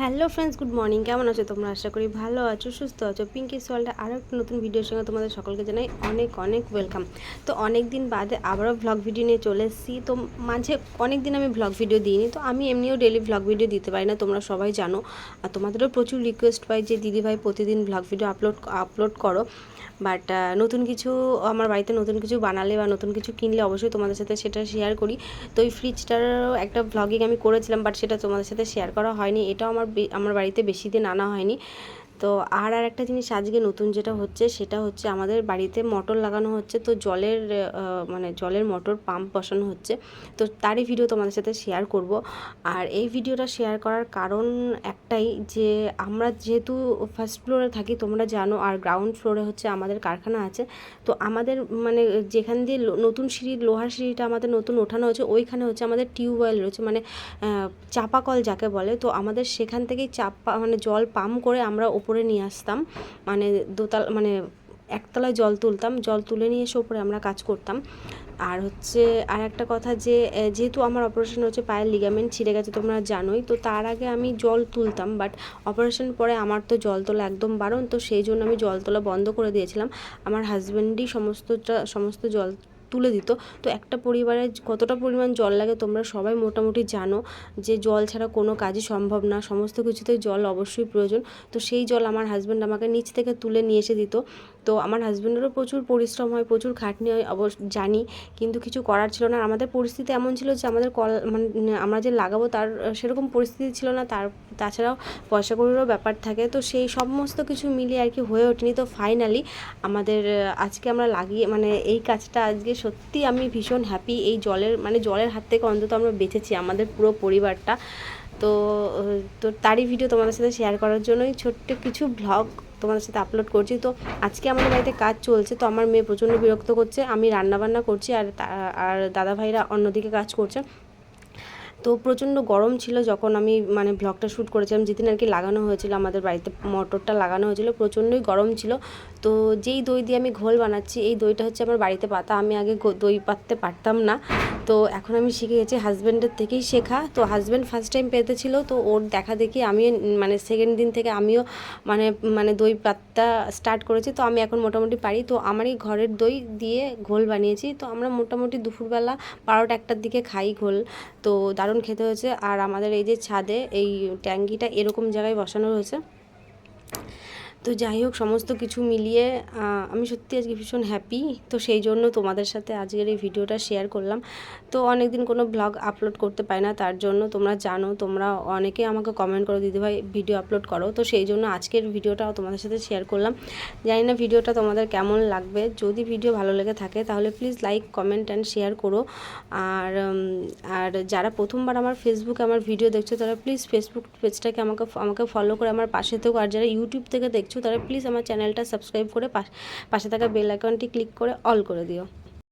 Hello friends, good morning. কেমন আছো তোমরা? আশা করি ভালো আছো, সুস্থ আছো। পিঙ্কি সোয়ালটা আরও একটা নতুন ভিডিওর সঙ্গে তোমাদের সকলকে জানাই অনেক অনেক ওয়েলকাম তো অনেক দিন বাদে আবারও ভ্লগ ভিডিও নিয়ে চলে এসেছি। তো মাঝে অনেক দিন আমি ভ্লগ ভিডিও দিইনি, তো আমি এমনিও ডেলি ভ্লগ ভিডিও দিতে পারি না, তোমরা সবাই জানো। আর তোমাদেরও প্রচুর রিকোয়েস্ট পাই যে দিদিভাই প্রতিদিন ভ্লগ ভিডিও আপলোড আপলোড করো। বাট নতুন কিছু, আমার বাড়িতে নতুন কিছু বানালে বা নতুন কিছু কিনলে অবশ্যই তোমাদের সাথে সেটা শেয়ার করি। তো ওই ফ্রিজটারও একটা ভ্লগিং আমি করেছিলাম বাট সেটা তোমাদের সাথে শেয়ার করা হয়নি। এটাও আমার বে- আমার বাড়িতে বেশি দিন আনা হয়নি। তো আর আর একটা জিনিস আজকে নতুন যেটা হচ্ছে, সেটা হচ্ছে আমাদের বাড়িতে মোটর লাগানো হচ্ছে, তো জলের মানে জলের মোটর পাম্প বসানো হচ্ছে। তো তারই ভিডিও তোমাদের সাথে শেয়ার করব। আর এই ভিডিওটা শেয়ার করার কারণ একটাই যে, আমরা যেহেতু ফার্স্ট ফ্লোরে থাকি, তোমরা জানো, আর গ্রাউন্ড ফ্লোরে হচ্ছে আমাদের কারখানা আছে। তো আমাদের মানে যেখান দিয়ে নতুন সিঁড়ি, লোহার সিঁড়িটা আমাদের নতুন ওঠানো হয়েছে, ওইখানে হচ্ছে আমাদের টিউবওয়েল রয়েছে মানে চাপা কল যাকে বলে। তো আমাদের সেখান থেকেই চাপা মানে জল পাম্প করে আমরা ওপরে নিয়ে আসতাম। মানে দোতাল মানে একতলায় জল তুলতাম। জল তুলে নিয়ে এসে ওপরে আমরা কাজ করতাম। আর হচ্ছে আর একটা কথা যে যেহেতু আমার অপারেশন হচ্ছে পায়ের লিগামেন্ট ছিঁড়ে গেছে তোমরা জানোই, তো তার আগে আমি জল তুলতাম। বাট অপারেশন পরে আমার তো জল তোলা একদম বারণ, তো সেই জন্য আমি জল তোলা বন্ধ করে দিয়েছিলাম। আমার হাজব্যান্ডই সমস্তটা, সমস্ত জল তুলে দিত। তো একটা পরিবারে কতটা পরিমাণ জল লাগে তোমরা সবাই মোটামুটি জানো যে জল ছাড়া কোনো কাজই সম্ভব না। সমস্ত কিছুতেই জল অবশ্যই প্রয়োজন। তো সেই জল আমার হাজব্যান্ড আমাকে নিচ থেকে তুলে নিয়ে এসে দিত। তো আমার হাজব্যান্ডেরও প্রচুর পরিশ্রম হয়, প্রচুর খাটনি হয়, অবশ্য জানি কিন্তু কিছু করার ছিল না। আর আমাদের পরিস্থিতি এমন ছিল যে আমাদের কল মানে আমরা যে লাগাবো তার সেরকম পরিস্থিতি ছিল না, তার তাছাড়াও পয়সা কড়িরও ব্যাপার থাকে। তো সেই সমস্ত কিছু মিলিয়ে আর কি হয়ে ওঠেনি। তো ফাইনালি আমাদের, আজকে আমরা লাগিয়ে মানে এই কাজটা আজকে সত্যি আমি ভীষণ হ্যাপি এই জলের মানে জলের হাত থেকে অন্তত আমরা বেঁচেছি আমাদের পুরো পরিবারটা। তো তো তারই ভিডিও তোমাদের সাথে শেয়ার করার জন্যই ছোট্ট কিছু ভ্লগ তোমাদের সাথে আপলোড করছি। তো আজকে আমাদের বাড়িতে কাজ চলছে, তো আমার মেয়ে প্রচণ্ড বিরক্ত করছে, আমি রান্না বান্না করছি আর আর দাদা ভাইরা অন্যদিকে কাজ করছে। তো প্রচণ্ড গরম ছিল যখন আমি মানে ব্লগটা শ্যুট করেছিলাম, যেদিন আর কি লাগানো হয়েছিল, আমাদের বাড়িতে মোটরটা লাগানো হয়েছিল, প্রচণ্ডই গরম ছিল। তো যেই দই দিয়ে আমি ঘোল বানাচ্ছি, এই দইটা হচ্ছে আমার বাড়িতে পাতা, আমি আগে দই পাততে পারতাম না। তো এখন আমি শিখে গেছি হাজব্যান্ডের থেকেই শেখা। তো হাজব্যান্ড ফার্স্ট টাইম পেতেছিল তো ওর দেখা দেখি আমি মানে সেকেন্ড দিন থেকে আমিও মানে মানে দই পাত্তা স্টার্ট করেছি, তো আমি এখন মোটামুটি পারি। তো আমারই ঘরের দই দিয়ে ঘোল বানিয়েছি, তো আমরা মোটামুটি দুপুরবেলা বারোটা একটার দিকে খাই ঘোল। তো দারুণ খেতে হয়েছে। আর আমাদের এই যে ছাদে এই ট্যাঙ্কিটা এরকম জায়গায় বসানো রয়েছে তো যাই হোক, সমস্ত কিছু মিলিয়ে আমি সত্যি আজকে ভীষণ হ্যাপি তো সেই জন্য তোমাদের সাথে আজকের এই ভিডিওটা শেয়ার করলাম। তো অনেক দিন কোনো ব্লগ আপলোড করতে পারি না, তার জন্য তোমরা জানো, তোমরা অনেকে আমাকে কমেন্ট করো দিদিভাই ভিডিও আপলোড করো। তো সেই জন্য আজকের ভিডিওটাও তোমাদের সাথে শেয়ার করলাম। জানি না ভিডিওটা তোমাদের কেমন লাগবে। যদি ভিডিও ভালো লেগে থাকে, তাহলে please like comment and share করো। আর আর যারা প্রথমবার আমার ফেসবুকে আমার ভিডিও দেখছ, তারা প্লিজ ফেসবুক পেজটাকে আমাকে আমাকে ফলো করে আমার পাশে থেকো। আর যারা ইউটিউব থেকে দেখছ তারা প্লিজ আমার চ্যানেলটা সাবস্ক্রাইব করে পাশে থাকা বেল আইকনটি ক্লিক করে অল করে দিও।